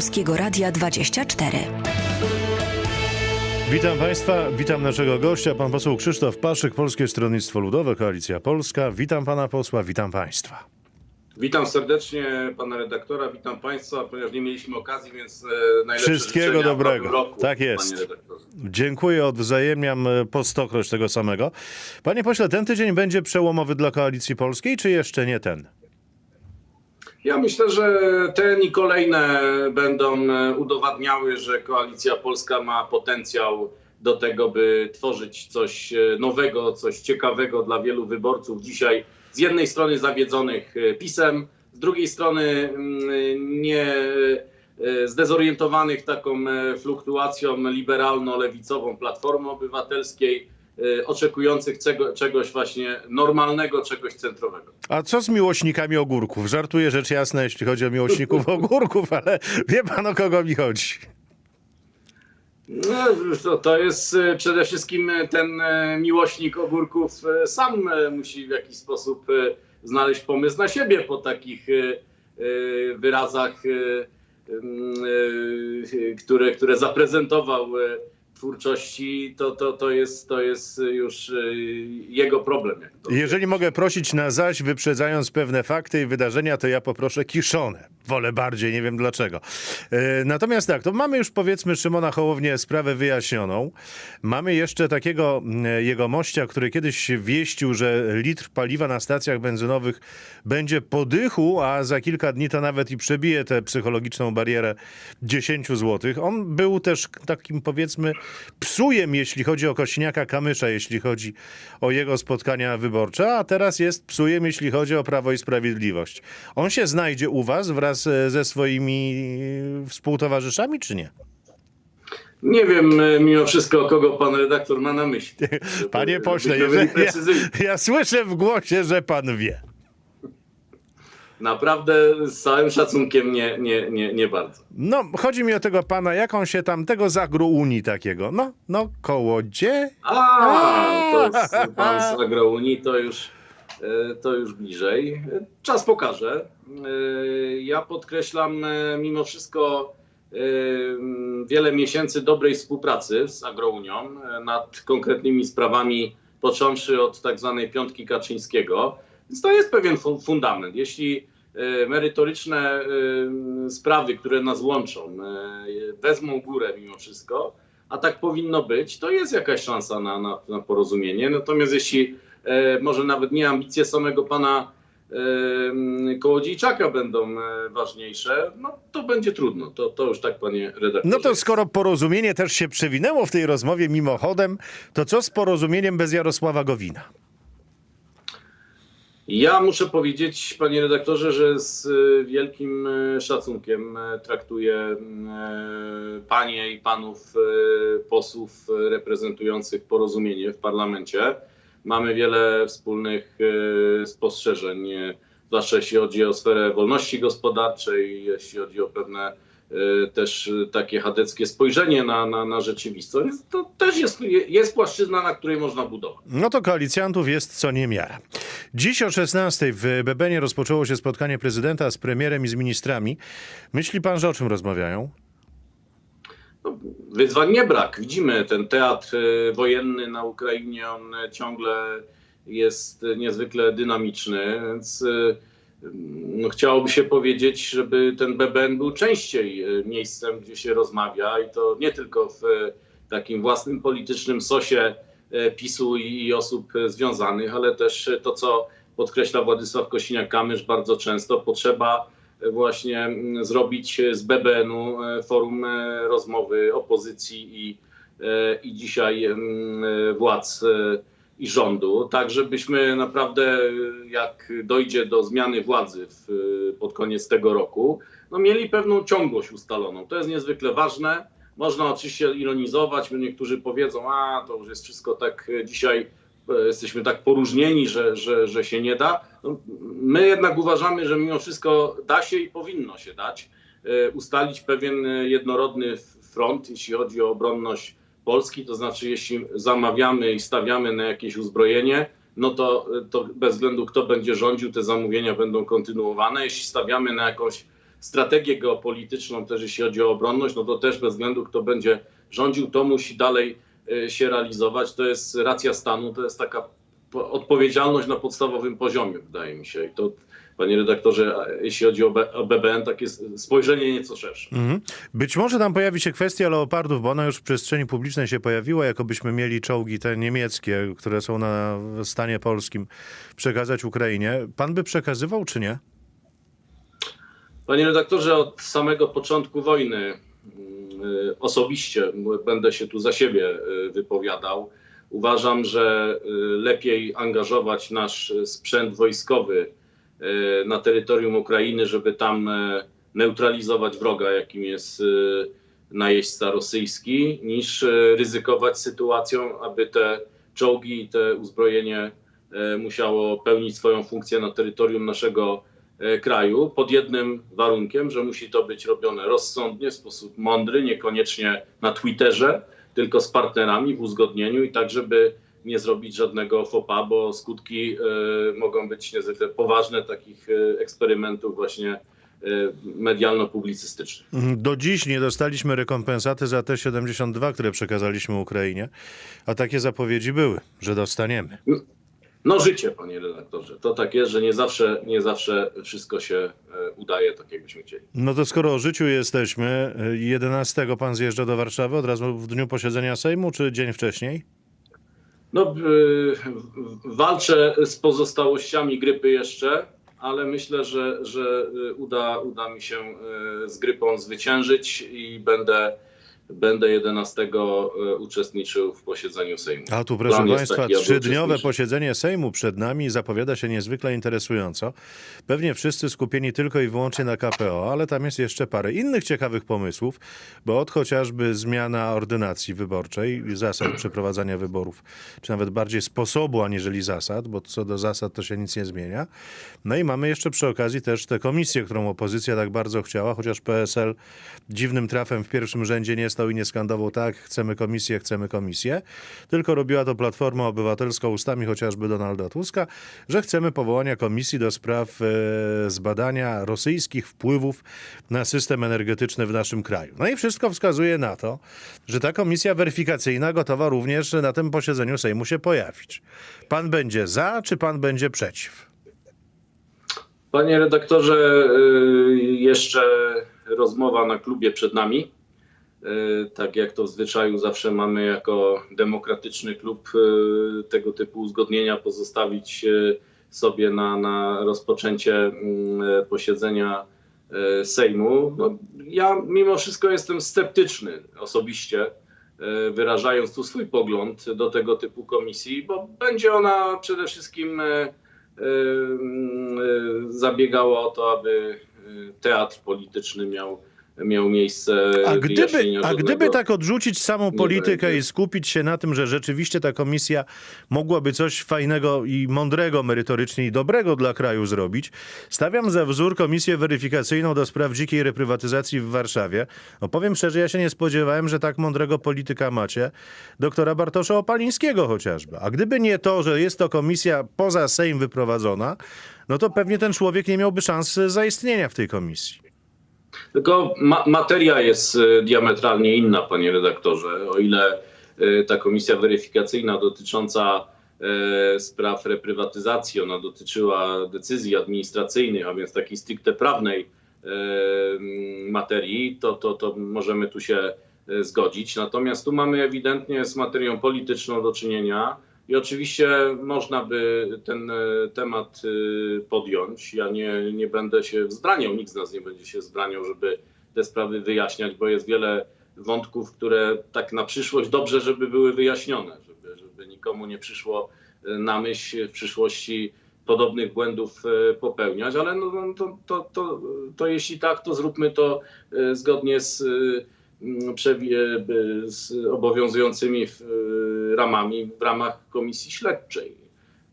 Polskiego Radia 24. Witam Państwa, witam naszego gościa, pan poseł Krzysztof Paszyk, Polskie Stronnictwo Ludowe, Koalicja Polska. Witam pana posła, witam państwa. Witam serdecznie pana redaktora, witam państwa, ponieważ nie mieliśmy okazji, więc e, najlepsze Wszystkiego dobrego. Roku, Tak jest. Dziękuję, odwzajemniam e, po stokroć tego samego. Panie pośle, ten tydzień będzie przełomowy dla Koalicji Polskiej, czy jeszcze nie ten? Ja myślę, że ten i kolejne będą e, udowadniały, że Koalicja Polska ma potencjał do tego, by tworzyć coś e, nowego, coś ciekawego dla wielu wyborców. Dzisiaj z jednej strony zawiedzonych e, PiSem, z drugiej strony mm, nie zdezorientowanych taką fluktuacją liberalno-lewicową Platformy Obywatelskiej, oczekujących czego, czegoś właśnie normalnego, czegoś centrowego. A co z miłośnikami ogórków? Żartuję rzecz jasna, jeśli chodzi o miłośników ogórków, ale wie pan o kogo mi chodzi. No, to, jest e, przede wszystkim e, ten miłośnik ogórków sam musi w jakiś sposób znaleźć pomysł na siebie po takich wyrazach, które, które zaprezentował twórczości. To, to, to, jest, to jest już e, jego problem. Jeżeli mogę prosić na zaś, wyprzedzając pewne fakty i wydarzenia, to ja poproszę kiszone. Wolę bardziej, nie wiem dlaczego. E, Natomiast tak, to mamy już powiedzmy Szymona Hołownię sprawę wyjaśnioną. Mamy jeszcze takiego mm, jego mościa, który kiedyś wieścił, że litr paliwa na stacjach benzynowych będzie po dychu, a za kilka dni to nawet i przebije tę psychologiczną barierę 10 zł. On był też takim powiedzmy psujem, jeśli chodzi o Kośniaka Kamysza, jeśli chodzi o jego spotkania wyborcze, a teraz jest psujem, jeśli chodzi o Prawo i Sprawiedliwość. On się znajdzie u was wraz e, ze swoimi współtowarzyszami, czy nie? Nie wiem e, mimo wszystko, kogo pan redaktor ma na myśli. Panie pośle, jeżeli, ja, ja słyszę w głosie, że pan wie. Naprawdę z całym szacunkiem nie, nie, nie, nie bardzo. No, chodzi mi o tego pana, jak on się tam, tego zagru Unii takiego. No, no, kołodzie? A, to jest pan z Agrounii, to już, e, to już bliżej. Czas pokaże. E, Ja podkreślam e, mimo wszystko wiele miesięcy dobrej współpracy z Agrounią nad konkretnymi sprawami, począwszy od tak zwanej piątki Kaczyńskiego. Więc to jest pewien fu- fundament. Jeśli merytoryczne e, sprawy, które nas łączą, e, wezmą górę mimo wszystko, a tak powinno być, to jest jakaś szansa na, na, na porozumienie. Natomiast jeśli może nawet nie ambicje samego pana Kołodziejczaka będą ważniejsze, no to będzie trudno. To, to już tak, panie redaktorze. No to skoro porozumienie też się przewinęło w tej rozmowie mimochodem, to co z porozumieniem bez Jarosława Gowina? Ja muszę powiedzieć, panie redaktorze, że z e, wielkim e, szacunkiem e, traktuję panie i panów posłów reprezentujących porozumienie w parlamencie. Mamy wiele wspólnych spostrzeżeń, zwłaszcza jeśli chodzi o sferę wolności gospodarczej, jeśli chodzi o pewne też takie chadeckie spojrzenie na, na, na rzeczywistość. To też jest, jest płaszczyzna, na której można budować. No to koalicjantów jest co niemiara. Dziś o 16 w Bebenie rozpoczęło się spotkanie prezydenta z premierem i z ministrami. Myśli pan, że o czym rozmawiają? No, Wyzwań nie brak. Widzimy ten teatr e, wojenny na Ukrainie, on e, ciągle jest e, niezwykle dynamiczny, więc no, chciałoby się powiedzieć, żeby ten BBN był częściej miejscem, gdzie się rozmawia i to nie tylko w takim własnym politycznym sosie PiSu i osób e, związanych, ale też e, to, co podkreśla Władysław Kosiniak-Kamysz bardzo często, potrzeba właśnie mm, zrobić z BBN-u e, forum e, rozmowy opozycji i, e, i dzisiaj e, władz e, i rządu, tak żebyśmy naprawdę, e, jak dojdzie do zmiany władzy w, e, pod koniec tego roku, no mieli pewną ciągłość ustaloną. To jest niezwykle ważne. Można oczywiście ironizować, bo niektórzy powiedzą, a to już jest wszystko tak e, dzisiaj e, jesteśmy tak poróżnieni, że, że, że się nie da. No, my jednak uważamy, że mimo wszystko da się i powinno się dać e, ustalić pewien jednorodny front, jeśli chodzi o obronność Polski, to znaczy jeśli zamawiamy i stawiamy na jakieś uzbrojenie, no to, to bez względu kto będzie rządził, te zamówienia będą kontynuowane. Jeśli stawiamy na jakąś strategię geopolityczną, też jeśli chodzi o obronność, no to też bez względu kto będzie rządził, to musi dalej e, się realizować. To jest racja stanu, to jest taka po- odpowiedzialność na podstawowym poziomie, wydaje mi się. I to, panie redaktorze, jeśli chodzi o, BBN, takie spojrzenie nieco szersze. Mhm. Być może tam pojawi się kwestia leopardów, bo ona już w przestrzeni publicznej się pojawiła, jakobyśmy mieli czołgi te niemieckie, które są na stanie polskim, przekazać Ukrainie. Pan by przekazywał, czy nie? Panie redaktorze, od samego początku wojny mm, y, osobiście będę się tu za siebie y, wypowiadał. Uważam, że y, lepiej angażować nasz sprzęt wojskowy na terytorium Ukrainy, żeby tam neutralizować wroga, jakim jest najeźdźca rosyjski, niż ryzykować sytuacją, aby te czołgi i te uzbrojenie musiało pełnić swoją funkcję na terytorium naszego kraju pod jednym warunkiem, że musi to być robione rozsądnie, w sposób mądry, niekoniecznie na Twitterze, tylko z partnerami w uzgodnieniu i tak, żeby nie zrobić żadnego fopa, bo skutki e, mogą być niezwykle poważne takich e, eksperymentów właśnie e, medialno-publicystycznych. Mhm. Do dziś nie dostaliśmy rekompensaty za te 72, które przekazaliśmy Ukrainie, a takie zapowiedzi były, że dostaniemy. No życie, panie redaktorze. To tak jest, że nie zawsze, nie zawsze wszystko się e, udaje tak, jakbyśmy chcieli. No to skoro o życiu jesteśmy, 11 pan zjeżdża do Warszawy od razu w dniu posiedzenia Sejmu, czy dzień wcześniej? No, y, w- walczę z pozostałościami grypy jeszcze, ale myślę, że, że uda, uda mi się z grypą zwyciężyć i będę, będę 11 y, uczestniczył w posiedzeniu Sejmu. A tu, proszę Plan jest Państwa, trzydniowe posiedzenie Sejmu przed nami zapowiada się niezwykle interesująco. Pewnie wszyscy skupieni tylko i wyłącznie na KPO, ale tam jest jeszcze parę innych ciekawych pomysłów, bo od chociażby zmiana ordynacji wyborczej, zasad przeprowadzania wyborów, czy nawet bardziej sposobu aniżeli zasad, bo co do zasad to się nic nie zmienia. No i mamy jeszcze przy okazji też tę komisję, którą opozycja tak bardzo chciała, chociaż PSL dziwnym trafem w pierwszym rzędzie nie stał i nie skandował tak, chcemy komisję, chcemy komisję, tylko robiła to Platforma Obywatelska ustami chociażby Donalda Tuska, że chcemy powołania komisji do spraw e, zbadania rosyjskich wpływów na system energetyczny w naszym kraju. No i wszystko wskazuje na to, że ta komisja weryfikacyjna gotowa również na tym posiedzeniu Sejmu się pojawić. Pan będzie za, czy pan będzie przeciw? Panie redaktorze, y, jeszcze rozmowa na klubie przed nami. Y, Tak jak to w zwyczaju zawsze mamy jako demokratyczny klub y, tego typu uzgodnienia pozostawić y, sobie na, na rozpoczęcie mm, posiedzenia Sejmu. No, ja mimo wszystko jestem sceptyczny osobiście, wyrażając tu swój pogląd do tego typu komisji, bo będzie ona przede wszystkim zabiegała o to, aby teatr polityczny miał, miał miejsce. A gdyby, a gdyby tak odrzucić samą politykę i skupić się na tym, że rzeczywiście ta komisja mogłaby coś fajnego i mądrego merytorycznie i dobrego dla kraju zrobić, stawiam za wzór komisję weryfikacyjną do spraw dzikiej reprywatyzacji w Warszawie. No powiem szczerze, ja się nie spodziewałem, że tak mądrego polityka macie, doktora Bartosza Opalińskiego chociażby. A gdyby nie to, że jest to komisja poza Sejm wyprowadzona, no to pewnie ten człowiek nie miałby szans zaistnienia w tej komisji. Tylko ma- materia jest y, diametralnie inna, panie redaktorze. O ile y, ta komisja weryfikacyjna dotycząca y, spraw reprywatyzacji, ona dotyczyła decyzji administracyjnych, a więc takiej stricte prawnej mm, materii, to, to, to możemy tu się zgodzić. Natomiast tu mamy ewidentnie z materią polityczną do czynienia. I oczywiście można by ten e, temat e, podjąć. Ja nie, nie będę się wzbraniał, nikt z nas nie będzie się wzbraniał, żeby te sprawy wyjaśniać, bo jest wiele wątków, które tak na przyszłość dobrze, żeby były wyjaśnione, żeby, żeby nikomu nie przyszło e, na myśl w przyszłości podobnych błędów popełniać, ale no, no, to, to, to, to jeśli tak, to zróbmy to zgodnie z, m, przewi- e, z obowiązującymi e, ramami w ramach komisji śledczej.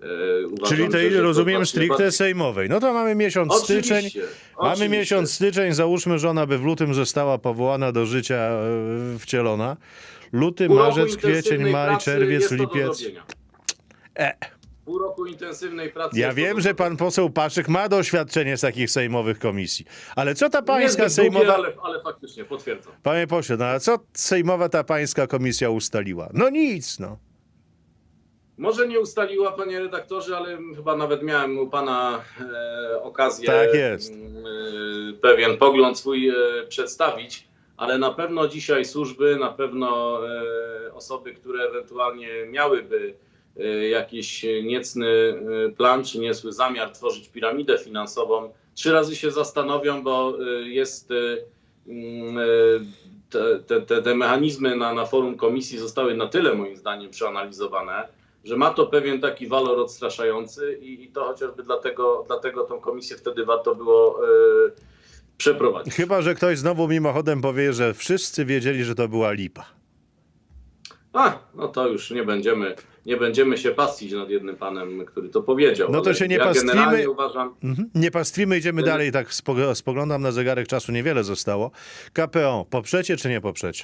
E, Uważam, Czyli tej, że- rozumiem, stricte bardziej- sejmowej. No to mamy miesiąc styczeń. Oczywiście, Mamy oczywiście. miesiąc styczeń, załóżmy, że ona by w lutym została powołana do życia, wcielona. Luty, marzec, kwiecień, maj, czerwiec, lipiec. E, Pół roku intensywnej pracy. Ja wiem, że pan poseł Paszyk ma doświadczenie z takich sejmowych komisji. Ale co ta pańska Niezbyt sejmowa... długie, ale, ale faktycznie, potwierdzam. Panie pośle, no a co sejmowa ta pańska komisja ustaliła? No nic, no. Może nie ustaliła, panie redaktorze, ale chyba nawet miałem u pana e, okazję Tak jest. mm, e, pewien pogląd swój e, przedstawić, ale na pewno dzisiaj służby, na pewno e, osoby, które ewentualnie miałyby jakiś niecny e, plan, czy niesły zamiar tworzyć piramidę finansową, trzy razy się zastanowią, bo e, jest mm, te, te, te, te mechanizmy na, na forum komisji zostały na tyle moim zdaniem przeanalizowane, że ma to pewien taki walor odstraszający i, i to chociażby dlatego, dlatego tą komisję wtedy warto było e, przeprowadzić. Chyba, że ktoś znowu mimochodem powie, że wszyscy wiedzieli, że to była lipa. A, no to już nie będziemy, nie będziemy się pastwić nad jednym panem, który to powiedział. No to się nie ja pastwimy. uważam, Mhm. Nie pastwimy, idziemy dalej. Tak spog- spoglądam na zegarek, czasu niewiele zostało. KPO, poprzecie czy nie poprzecie?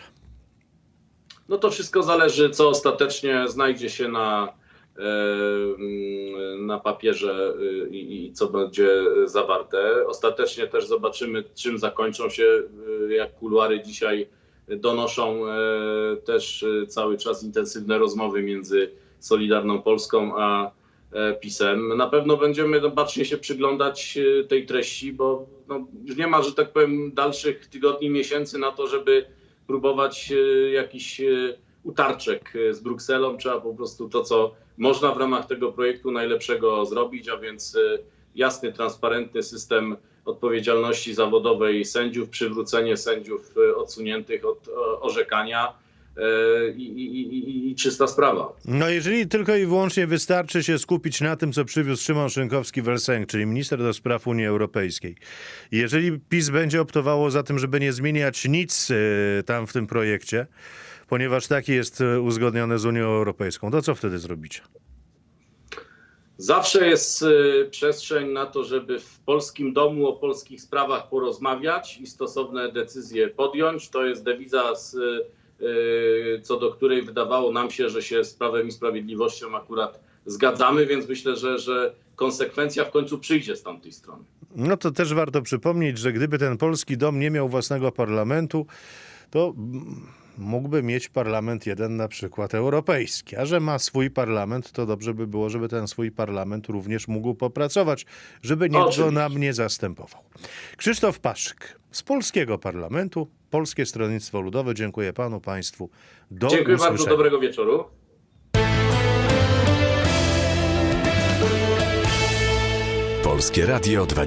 No to wszystko zależy, co ostatecznie znajdzie się na, e, mm, na papierze y, i, i co będzie zawarte. Ostatecznie też zobaczymy, czym zakończą się, y, jak kuluary dzisiaj donoszą e, też cały czas intensywne rozmowy między Solidarną Polską a e, PiSem. Na pewno będziemy no, bacznie się przyglądać e, tej treści, bo no, już nie ma, że tak powiem, dalszych tygodni, miesięcy na to, żeby próbować e, jakiś utarczek z Brukselą. Trzeba po prostu to, co można w ramach tego projektu najlepszego zrobić, a więc jasny, transparentny system odpowiedzialności zawodowej sędziów, przywrócenie sędziów odsuniętych od orzekania i, i, i, i czysta sprawa. No jeżeli tylko i wyłącznie wystarczy się skupić na tym, co przywiózł Szymon Szynkowski-Welsenk, czyli minister do spraw Unii Europejskiej. Jeżeli PiS będzie optowało za tym, żeby nie zmieniać nic e, tam w tym projekcie, ponieważ taki jest e, uzgodniony z Unią Europejską, to co wtedy zrobicie? Zawsze jest przestrzeń na to, żeby w polskim domu o polskich sprawach porozmawiać i stosowne decyzje podjąć. To jest dewiza, z, co do której wydawało nam się, że się z Prawem i Sprawiedliwością akurat zgadzamy, więc myślę, że, że konsekwencja w końcu przyjdzie z tamtej strony. No to też warto przypomnieć, że gdyby ten polski dom nie miał własnego parlamentu, to mm, mógłby mieć parlament jeden na przykład europejski. A że ma swój parlament, to dobrze by było, żeby ten swój parlament również mógł popracować, żeby nikt go nam nie zastępował. Krzysztof Paszyk z polskiego parlamentu, Polskie Stronnictwo Ludowe. Dziękuję panu, państwu. Do Dziękuję bardzo, usłyszenia. dobrego wieczoru. Polskie Radio 24.